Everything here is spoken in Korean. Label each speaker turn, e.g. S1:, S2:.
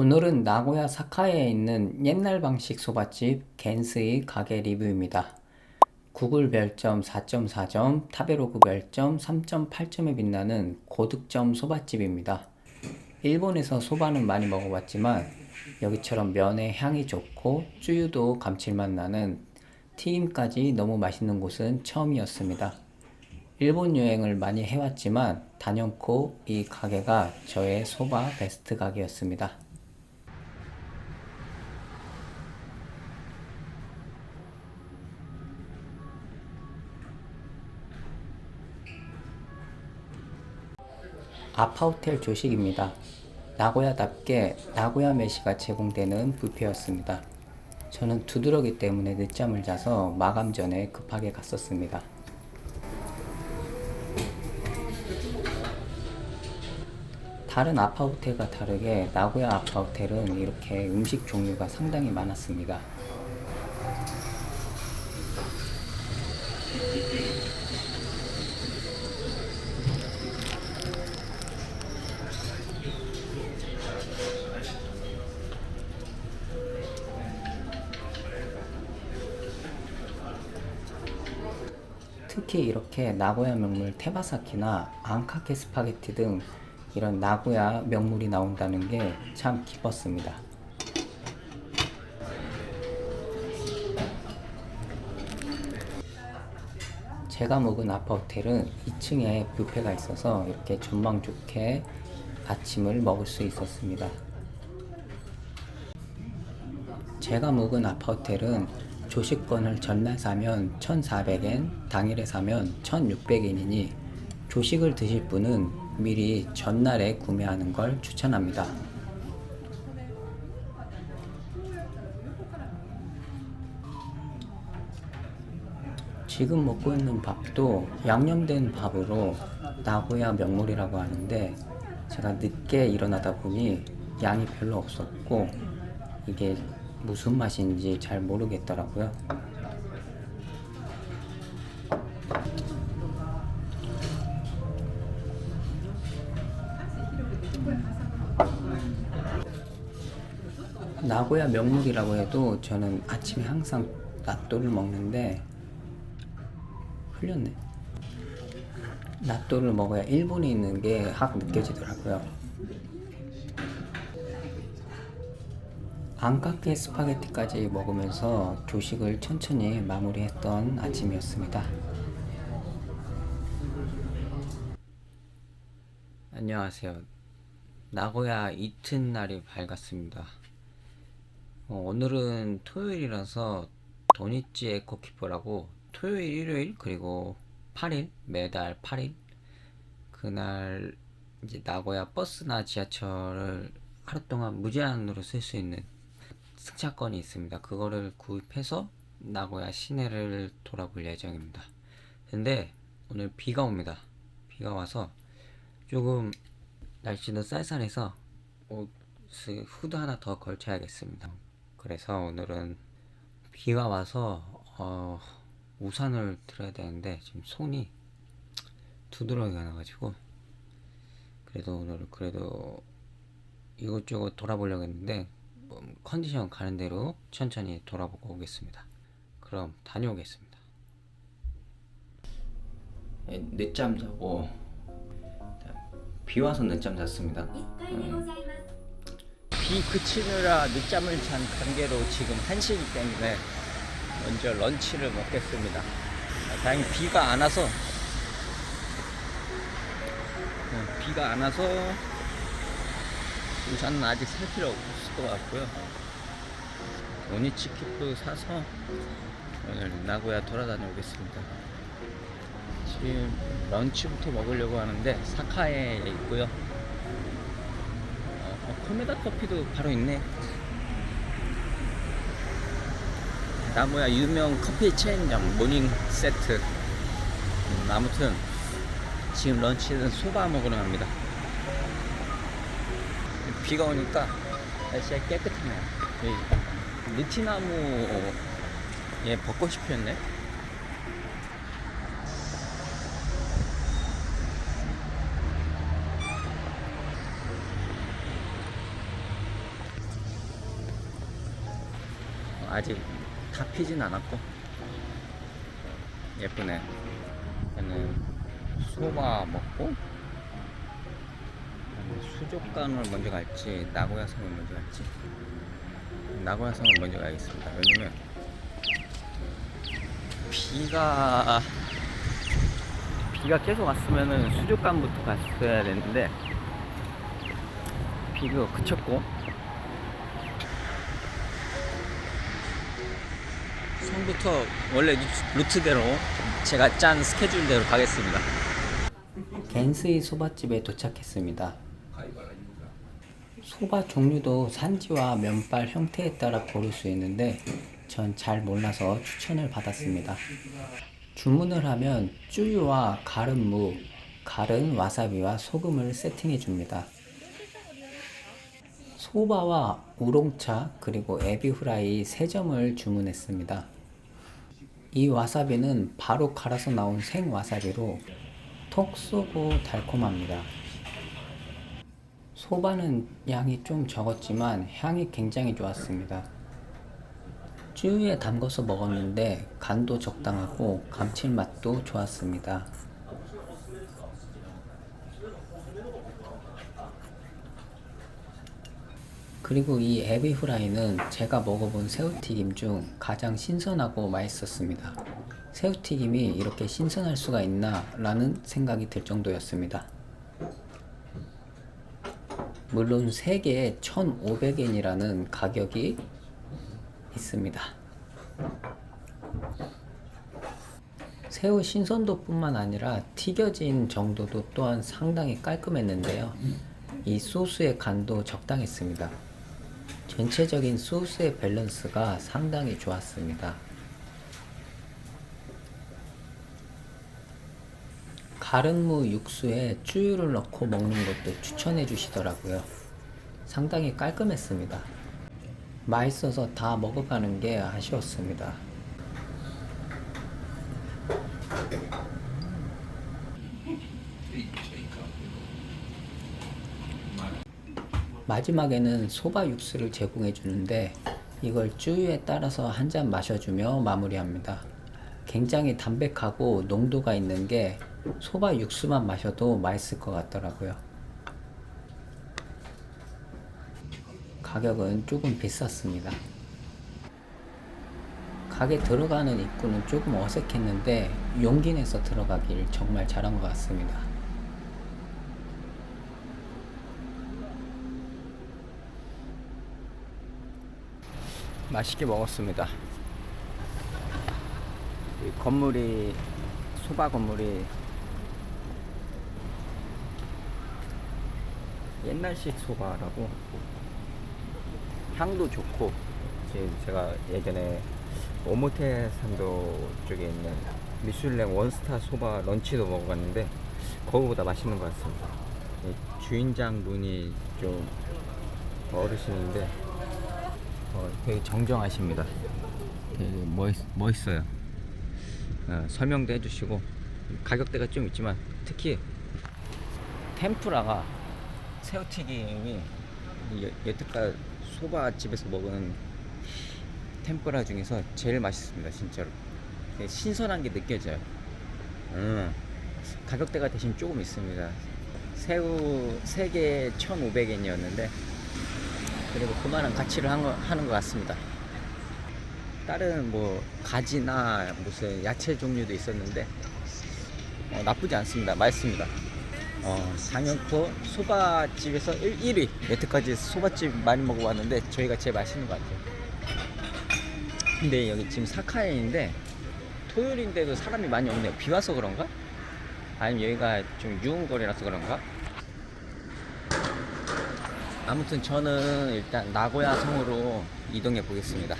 S1: 오늘은 나고야 사카이에 있는 옛날 방식 소바집 겐스의 가게 리뷰입니다. 구글 별점 4.4점, 타베로그 별점 3.8점에 빛나는 고득점 소바집입니다. 일본에서 소바는 많이 먹어봤지만 여기처럼 면의 향이 좋고 쯔유도 감칠맛 나는 튀김까지 너무 맛있는 곳은 처음이었습니다. 일본 여행을 많이 해왔지만 단연코 이 가게가 저의 소바 베스트 가게였습니다. 아파호텔 조식입니다. 나고야답게 나고야 메시가 제공되는 뷔페였습니다. 저는 두드러기 때문에 늦잠을 자서 마감 전에 급하게 갔었습니다. 다른 아파호텔과 다르게 나고야 아파호텔은 이렇게 음식 종류가 상당히 많았습니다. 특히 이렇게 나고야 명물 테바사키나 안카케 스파게티 등 이런 나고야 명물이 나온다는 게 참 기뻤습니다. 제가 묵은 아파호텔은 2층에 뷔페가 있어서 이렇게 전망 좋게 아침을 먹을 수 있었습니다. 제가 묵은 아파호텔은 조식권을 전날 사면 1,400엔, 당일에 사면 1,600엔이니 조식을 드실 분은 미리 전날에 구매하는 걸 추천합니다. 지금 먹고 있는 밥도 양념된 밥으로 나고야 명물이라고 하는데 제가 늦게 일어나다 보니 양이 별로 없었고 이게 무슨 맛인지 잘 모르겠더라고요. 나고야 명물이라고 해도 저는 아침에 항상 나또를 먹는데 흘렸네. 나또를 먹어야 일본에 있는 게 확 느껴지더라고요. 안카케 스파게티까지 먹으면서 조식을 천천히 마무리했던 아침이었습니다. 안녕하세요. 나고야 이튿날이 밝았습니다. 어, 오늘은 토요일이라서 도니치 에코키퍼라고 토요일, 일요일 그리고 8일 매달 8일 그날 이제 나고야 버스나 지하철을 하루 동안 무제한으로 쓸 수 있는 승차권이 있습니다. 그거를 구입해서 나고야 시내를 돌아볼 예정입니다. 근데 오늘 비가 옵니다. 비가 와서 조금 날씨는 쌀쌀해서 옷을 후드 하나 더 걸쳐야겠습니다. 그래서 오늘은 비가 와서 어, 우산을 들어야 되는데 지금 손이 두드러기가 나가지고 그래도 오늘 그래도 이것저것 돌아보려고 했는데 뭐 컨디션 가는 대로 천천히 돌아보고 오겠습니다. 그럼 다녀오겠습니다. 네, 늦잠 자고 비 와서 늦잠 잤습니다. 음, 비 그치느라 늦잠을 잔 관계로 지금 1시이기 때문에 먼저 런치를 먹겠습니다. 아, 다행히 비가 안 와서 어, 비가 안 와서 우산은 아직 살 필요 없을 것 같고요. 오니치키프 사서 오늘 나고야 돌아다녀 오겠습니다. 지금 런치부터 먹으려고 하는데 사카에 있고요. 어, 어, 코메다 커피도 바로 있네. 나무야 유명 커피 체인점 모닝 세트. 음, 아무튼 지금 런치는 소바 먹으러 갑니다. 비가 오니까 날씨가 깨끗하네요. 네. 예, 느티나무 예 벚꽃이 피었네. 아직 다 피진 않았고 예쁘네. 얘는 소바 먹고 수족관을 먼저 갈지 나고야성을 먼저 갈지 나고야성을 먼저 가야겠습니다. 왜냐면 비가 비가 계속 왔으면은 수족관부터 갔어야 되는데 비가 그쳤고 처음부터 원래 루트- 루트대로 제가 짠 스케줄대로 가겠습니다. 겐스이 소바집에 도착했습니다. 소바 종류도 산지와 면발 형태에 따라 고를 수 있는데 전 잘 몰라서 추천을 받았습니다. 주문을 하면 쭈유와 가른 무, 가른 와사비와 소금을 세팅해 줍니다. 소바와 우롱차 그리고 에비후라이 3점을 주문했습니다. 이 와사비는 바로 갈아서 나온 생 와사비로 톡 쏘고 달콤합니다. 소바는 양이 좀 적었지만 향이 굉장히 좋았습니다. 쯔유에 담궈서 먹었는데 간도 적당하고 감칠맛도 좋았습니다. 그리고 이 에비 후라이는 제가 먹어본 새우튀김 중 가장 신선하고 맛있었습니다. 새우튀김이 이렇게 신선할 수가 있나 라는 생각이 들 정도였습니다. 물론 3개에 1,500엔이라는 가격이 있습니다. 새우 신선도 뿐만 아니라 튀겨진 정도도 또한 상당히 깔끔했는데요. 이 소스의 간도 적당했습니다. 전체적인 소스의 밸런스가 상당히 좋았습니다. 가른무 육수에 쭈유를 넣고 먹는 것도 추천해 주시더라고요. 상당히 깔끔했습니다. 맛있어서 다 먹어가는 게 아쉬웠습니다. 마지막에는 소바 육수를 제공해 주는데 이걸 쭈유에 따라서 한 잔 마셔주며 마무리합니다. 굉장히 담백하고 농도가 있는 게 소바 육수만 마셔도 맛있을 것 같더라고요. 가격은 조금 비쌌습니다. 가게 들어가는 입구는 조금 어색했는데 용기 내서 들어가길 정말 잘한 것 같습니다. 맛있게 먹었습니다. 이 건물이 소바 건물이 옛날식 소바라고 향도 좋고 제가 예전에 오모테산도 쪽에 있는 미슐랭 원스타 소바 런치도 먹어봤는데 거기보다 맛있는 것 같습니다. 이 주인장 분이 좀 어르신인데 어, 되게 정정하십니다. 되게 멋있, 멋있어요. 어, 설명도 해주시고 가격대가 좀 있지만 특히 템프라가 새우튀김이 이 여- 여태까지 소바집에서 먹은 템프라 중에서 제일 맛있습니다 진짜로. 되게 신선한 게 느껴져요. 음, 가격대가 대신 조금 있습니다. 새우 3개에 1,500엔이었는데 그리고 그만한 가치를 한 거, 하는 것 같습니다. 다른 뭐 가지나 무슨 야채 종류도 있었는데 어, 나쁘지 않습니다. 맛있습니다 어, 장영포 소바집에서 1, 위 여태까지 소바집 많이 먹어봤는데 저희가 제일 맛있는 것 같아요 근데 여기 지금 사카인인데 토요일인데도 사람이 많이 없네요 비 와서 그런가? 아니면 여기가 좀 유흥거리라서 그런가? 아무튼 저는 일단 나고야 성으로 이동해 보겠습니다